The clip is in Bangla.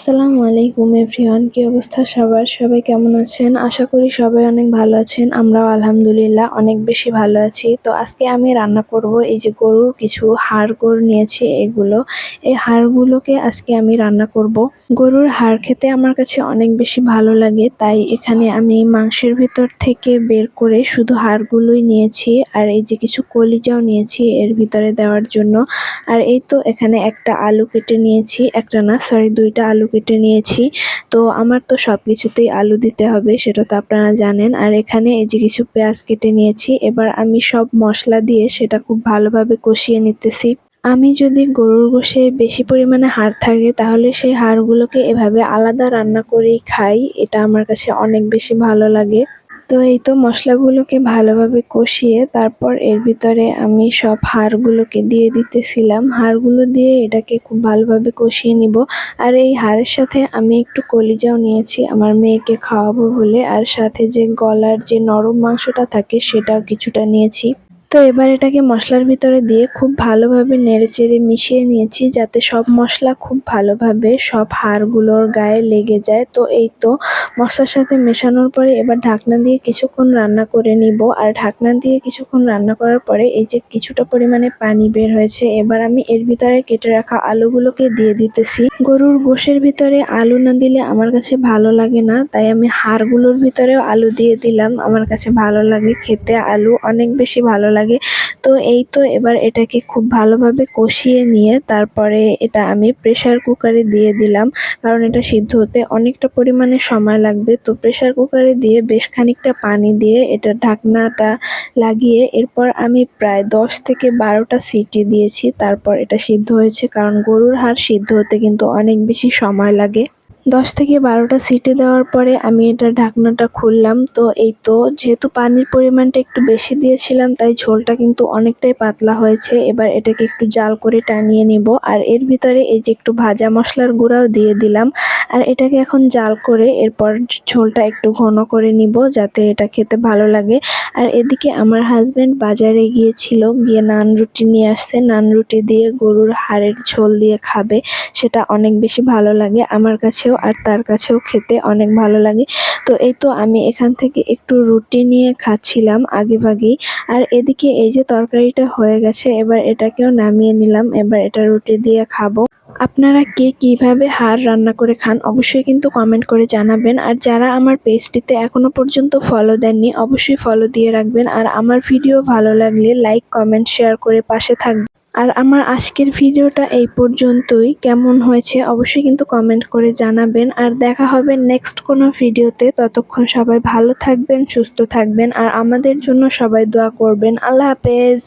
আসসালামু আলাইকুম, এভরিওয়ান। কি অবস্থা সবার? সবাই কেমন আছেন? আশা করি সবাই অনেক ভালো আছেন। আমরাও আলহামদুলিল্লাহ অনেক বেশি ভালো আছি। তো আজকে আমি রান্না করব এই যে গরুর কিছু হাড় গরু নিয়েছি এগুলো। এই হাড়গুলোকে আজকে আমি রান্না করব। গরুর হাড় খেতে আমার কাছে অনেক বেশি ভালো লাগে, তাই এখানে আমি মাংসের ভিতর থেকে বের করে শুধু হাড়গুলোই নিয়েছি আর এই যে কিছু কলিজাও নিয়েছি এর ভিতরে দেওয়ার জন্য। আর এই তো এখানে একটা আলু কেটে নিয়েছি, একটা না সরি দুইটা আলু কেটে নিয়েছি। তো আমার তো সব কিছুতেই আলু দিতে হবে, সেটা তো আপনারা জানেন। আর এখানে এই যে কিছু পেঁয়াজ কেটে নিয়েছি, এবার আমি সব মশলা দিয়ে সেটা খুব ভালোভাবে কষিয়ে নিতেছি। আমি যদি গরুর গোশে বেশি পরিমাণে হাড় থাকে, তাহলে সেই হাড়গুলোকে এভাবে আলাদা রান্না করেই খাই, এটা আমার কাছে অনেক বেশি ভালো লাগে। তো এই তো মশলাগুলোকে ভালোভাবে কষিয়ে তারপর এর ভিতরে আমি সব হাড়গুলোকে দিয়ে দিতেছিলাম। হাড়গুলো দিয়ে এটাকে খুব ভালোভাবে কষিয়ে নিব। আর এই হাড়ের সাথে আমি একটু কলিজাও নিয়েছি আমার মেয়েকে খাওয়াবো বলে। আর সাথে যে গলার যে নরম মাংসটা থাকে সেটাও কিছুটা নিয়েছি। তো এবার এটাকে মশলার ভিতরে দিয়ে খুব ভালোভাবে নেড়েচেড়ে মিশিয়ে নিয়েছি যাতে সব মশলা খুব ভালোভাবে সব হাড়গুলোর গায়ে লেগে যায়। তো এই তো মশলার সাথে মেশানোর পরে এবার ঢাকনা দিয়ে কিছুক্ষণ রান্না করে নিব। আর ঢাকনা দিয়ে কিছুক্ষণ রান্না করার পরে এই যে কিছুটা পরিমাণে পানি বের হয়েছে, এবার আমি এর ভিতরে কেটে রাখা আলুগুলোকে দিয়ে দিতেছি। গরুর গোশের ভিতরে আলু না দিলে আমার কাছে ভালো লাগে না, তাই আমি হাড়গুলোর ভিতরেও আলু দিয়ে দিলাম। আমার কাছে ভালো লাগে খেতে আলু, অনেক বেশি ভালো লাগে লাগে। তো এই তো এবার এটাকে খুব ভালোভাবে কষিয়ে নিয়ে তারপরে এটা আমি প্রেশার কুকারে দিয়ে দিলাম। কারণ এটা সিদ্ধ হতে অনেকটা পরিমাণে সময় লাগবে। তো প্রেশার কুকারে দিয়ে বেশ খানিকটা পানি দিয়ে এটা ঢাকনাটা লাগিয়ে এরপর আমি প্রায় দশ থেকে বারোটা সিটি দিয়েছি। তারপর এটা সিদ্ধ হয়েছে। কারণ গরুর হাড় সিদ্ধ হতে কিন্তু অনেক বেশি সময় লাগে। দশ থেকে বারোটা সিটি দেওয়ার পরে আমি এটা ঢাকনাটা খুললাম। তো এই তো, যেহেতু পানির পরিমাণটা একটু বেশি দিয়েছিলাম, তাই ঝোলটা কিন্তু অনেকটাই পাতলা হয়েছে। এবার এটাকে একটু জাল করে টানিয়ে নিব। আর এর ভিতরে এই যে একটু ভাজা মশলার গুঁড়াও দিয়ে দিলাম। আর এটাকে এখন জাল করে এরপর ঝোলটা একটু ঘন করে নিব, যাতে এটা খেতে ভালো লাগে। আর এদিকে আমার হাজব্যান্ড বাজারে গিয়েছিল, গিয়ে নান রুটি নিয়ে আসছে। নান রুটি দিয়ে গরুর হাড়ের ঝোল দিয়ে খাবে, সেটা অনেক বেশি ভালো লাগে। আমার কাছেও আর তার কাছেও খেতে অনেক ভালো লাগে। তো এই তো আমি এখান থেকে একটু রুটি নিয়ে খাচ্ছিলাম আগে ভাগেই আর এদিকে এই যে তরকারিটা হয়ে গেছে, এবার এটাকেও নামিয়ে নিলাম। এবার এটা রুটি দিয়ে খাব। আপনারা কে কীভাবে হাড় রান্না করে খান অবশ্যই কিন্তু কমেন্ট করে জানাবেন। আর যারা আমার পেজটিতে এখনও পর্যন্ত ফলো দেননি, অবশ্যই ফলো দিয়ে রাখবেন। আর আমার ভিডিও ভালো লাগলে লাইক কমেন্ট শেয়ার করে পাশে থাকবেন। আর আমার আজকের ভিডিওটা এই পর্যন্তই। কেমন হয়েছে অবশ্যই কিন্তু কমেন্ট করে জানাবেন। আর দেখা হবে নেক্সট কোনো ভিডিওতে। ততক্ষণ সবাই ভালো থাকবেন, সুস্থ থাকবেন, আর আমাদের জন্য সবাই দোয়া করবেন। আল্লাহ হাফেজ।